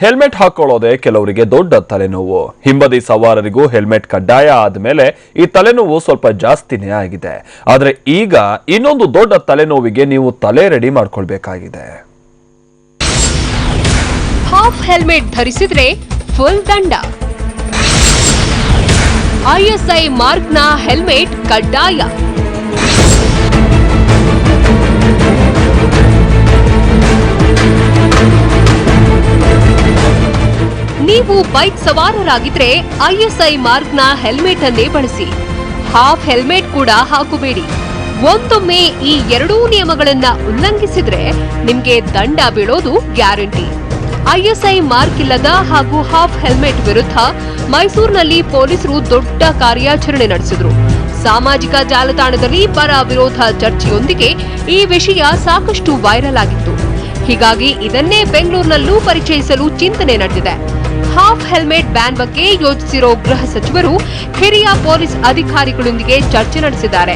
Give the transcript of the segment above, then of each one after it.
Helmet ಹಾಕೊಳ್ಳೋದೇ ಕೆಲವರಿಗೆ ದೊಡ್ಡ ತಲೆನೋವು. ಹಿಂಬದಿ ಸವಾರರಿಗೂ ಹೆಲ್ಮೆಟ್ ಕಡ್ಡಾಯ ಆದ್ಮೇಲೆ ಈ ತಲೆನೋವು ಸ್ವಲ್ಪ ಜಾಸ್ತಿನೇ ಆಗಿದೆ. ಆದರೆ ಈಗ ಇನ್ನೊಂದು ದೊಡ್ಡ ತಲೆನೋವಿಗೆ ನೀವು ತಲೆ ರೆಡಿ ಮಾಡ್ಕೊಳ್ಬೇಕಾಗಿದೆ. ಹಾಫ್ ಹೆಲ್ಮೆಟ್ ಧರಿಸಿದ್ರೆ ಫುಲ್ ದಂಡ. ಐಎಸ್ಐ ಮಾರ್ಕ್ನ ಹೆಲ್ಮೆಟ್ ಕಡ್ಡಾಯ. ಬೈಕ್ ಸವಾರರಾಗಿದ್ರೆ ಐಎಸ್ಐ ಮಾರ್ಕ್ನ ಹೆಲ್ಮೆಟ್ ಅನ್ನೇ ಬಳಸಿ. ಹಾಫ್ ಹೆಲ್ಮೆಟ್ ಕೂಡ ಹಾಕಬೇಡಿ. ಒಂದೊಮ್ಮೆ ಈ ಎರಡೂ ನಿಯಮಗಳನ್ನ ಉಲ್ಲಂಘಿಸಿದ್ರೆ ನಿಮ್ಗೆ ದಂಡ ಬೀಳೋದು ಗ್ಯಾರಂಟಿ. ಐಎಸ್ಐ ಮಾರ್ಕ್ ಇಲ್ಲದ ಹಾಗೂ ಹಾಫ್ ಹೆಲ್ಮೆಟ್ ವಿರುದ್ಧ ಮೈಸೂರಿನಲ್ಲಿ ಪೊಲೀಸರು ದೊಡ್ಡ ಕಾರ್ಯಾಚರಣೆ ನಡೆಸಿದ್ರು. ಸಾಮಾಜಿಕ ಜಾಲತಾಣದಲ್ಲಿ ಪರ ವಿರೋಧ ಚರ್ಚೆಯೊಂದಿಗೆ ಈ ವಿಷಯ ಸಾಕಷ್ಟು ವೈರಲ್ ಆಗಿತ್ತು. ಹೀಗಾಗಿ ಇದನ್ನೇ ಬೆಂಗಳೂರಿನಲ್ಲೂ ಪರಿಚಯಿಸಲು ಚಿಂತನೆ ನಡೆದಿದೆ. ಹಾಫ್ ಹೆಲ್ಮೆಟ್ ಬ್ಯಾನ್ ಬಗ್ಗೆ ಯೋಚಿಸಿರೋ ಗೃಹ ಸಚಿವರು ಹಿರಿಯ ಪೊಲೀಸ್ ಅಧಿಕಾರಿಗಳೊಂದಿಗೆ ಚರ್ಚೆ ನಡೆಸಿದ್ದಾರೆ.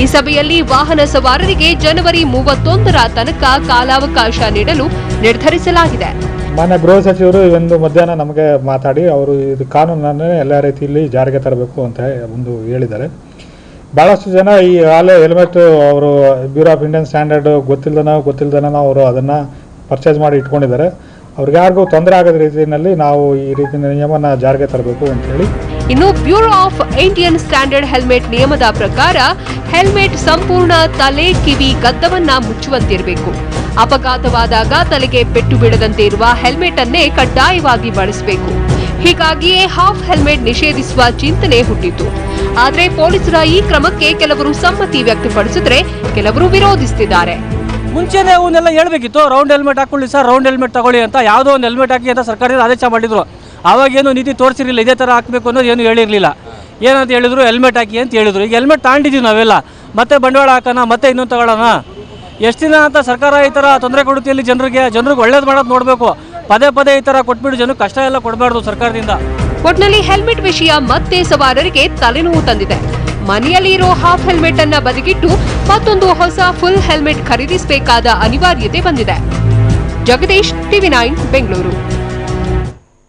ಈ ಸಭೆಯಲ್ಲಿ ವಾಹನ ಸವಾರರಿಗೆ ಜನವರಿ ಮೂವತ್ತೊಂದರ ತನಕ ಕಾಲಾವಕಾಶ ನೀಡಲು ನಿರ್ಧರಿಸಲಾಗಿದೆ. ಮಾನ್ಯ ಗೃಹ ಸಚಿವರು ಇವೊಂದು ಮಧ್ಯಾಹ್ನ ನಮಗೆ ಮಾತಾಡಿ, ಅವರು ಇದು ಕಾನೂನನ್ನೇ ಎಲ್ಲ ರೀತಿಯಲ್ಲಿ ಜಾರಿಗೆ ತರಬೇಕು ಅಂತ ಒಂದು ಹೇಳಿದ್ದಾರೆ. ಭಾಳಷ್ಟು ಜನ ಈ ಆಲೆ ಹೆಲ್ಮೆಟ್ ಅವರು ಬ್ಯೂರೋ ಆಫ್ ಇಂಡಿಯನ್ ಸ್ಟ್ಯಾಂಡರ್ಡ್ ಗೊತ್ತಿಲ್ಲದನ ಗೊತ್ತಿಲ್ಲದನ ಅವರು ಅದನ್ನು ಪರ್ಚೇಸ್ ಮಾಡಿ ಇಟ್ಕೊಂಡಿದ್ದಾರೆ. ಅವ್ರಿಗಾರಿಗೂ ತೊಂದರೆ ಆಗದ ರೀತಿಯಲ್ಲಿ ನಾವು ಈ ರೀತಿಯ ನಿಯಮನ ಜಾರಿಗೆ ತರಬೇಕು ಅಂತ ಹೇಳಿ. ಇನ್ನು bureau of Indian standard helmet ನಿಯಮದ ಪ್ರಕಾರ ಹೆಲ್ಮೆಟ್ ಸಂಪೂರ್ಣ ತಲೆ, ಕಿವಿ, ಗದ್ದವನ್ನ ಮುಚ್ಚುವಂತಿರಬೇಕು. ಅಪಘಾತವಾದಾಗ ತಲೆಗೆ ಪೆಟ್ಟು ಬೀಳದಂತೆ ಇರುವ ಹೆಲ್ಮೆಟ್ ಅನ್ನೇ ಕಡ್ಡಾಯವಾಗಿ ಬಳಸಬೇಕು. ಹೀಗಾಗಿಯೇ ಹಾಫ್ ಹೆಲ್ಮೆಟ್ ನಿಷೇಧಿಸುವ ಚಿಂತನೆ ಹುಟ್ಟಿತು. ಆದರೆ ಪೊಲೀಸರ ಈ ಕ್ರಮಕ್ಕೆ ಕೆಲವರು ಸಮ್ಮತಿ ವ್ಯಕ್ತಪಡಿಸಿದ್ರೆ ಕೆಲವರು ವಿರೋಧಿಸುತ್ತಿದ್ದಾರೆ ಮುಂಚೆನೇ ಅವನ್ನೆಲ್ಲ ಹೇಳ್ಬೇಕಿತ್ತು ರೌಂಡ್ ಹೆಲ್ಮೆಟ್ ಹಾಕೊಳ್ಳಿ ಸರ್ ರೌಂಡ್ ಹೆಲ್ಮೆಟ್ ತಗೊಳ್ಳಿ ಅಂತ. ಯಾವುದೋ ಒಂದು ಹೆಲ್ಮೆಟ್ ಹಾಕಿ ಅಂತ ಸರ್ಕಾರದಿಂದ ಆದೇಶ ಮಾಡಿದ್ರು. ಅವಾಗೇನು ನೀತಿ ತೋರಿಸಿರಲಿಲ್ಲ, ಇದೇ ಥರ ಹಾಕಬೇಕು ಅನ್ನೋದು ಏನು ಹೇಳಿರಲಿಲ್ಲ. ಏನಂತ ಹೇಳಿದ್ರು ಹೆಲ್ಮೆಟ್ ಹಾಕಿ ಅಂತ ಹೇಳಿದ್ರು. ಈಗ ಹೆಲ್ಮೆಟ್ ತಾಂಡಿದ್ದೀವಿ ನಾವೆಲ್ಲ. ಮತ್ತೆ ಬಂಡವಾಳ ಹಾಕೋಣ, ಮತ್ತೆ ಇನ್ನೊಂದು ತಗೊಳ್ಳೋಣ. ಎಷ್ಟು ದಿನ ಅಂತ ಸರ್ಕಾರ ಈ ಥರ ತೊಂದರೆ ಕೊಡುತ್ತಿಲ್ಲಿ ಜನರಿಗೆ? ಜನರಿಗೆ ಒಳ್ಳೇದು ಮಾಡೋದು ನೋಡಬೇಕು. ಪದೇ ಪದೇ ಈ ಥರ ಕೊಟ್ಬಿಟ್ಟು ಜನಕ್ಕೆ ಕಷ್ಟ ಎಲ್ಲ ಕೊಡಬಾರ್ದು ಸರ್ಕಾರದಿಂದ. ಒಟ್ನಲ್ಲಿ ಹೆಲ್ಮೆಟ್ ವಿಷಯ ಮತ್ತೆ ಸವಾರರಿಗೆ ತಲೆನೋವು ತಂದಿದೆ. ಮನೆಯಲ್ಲಿ ಇರೋ ಹಾಫ್ ಹೆಲ್ಮೆಟ್ ಅನ್ನ ಬದಿಗಿಟ್ಟು ಮತ್ತೊಂದು ಹೊಸ ಫುಲ್ ಹೆಲ್ಮೆಟ್ ಖರೀದಿಸಬೇಕಾದ ಅನಿವಾರ್ಯತೆ ಬಂದಿದೆ. Jagadish TV nine, Bengaluru.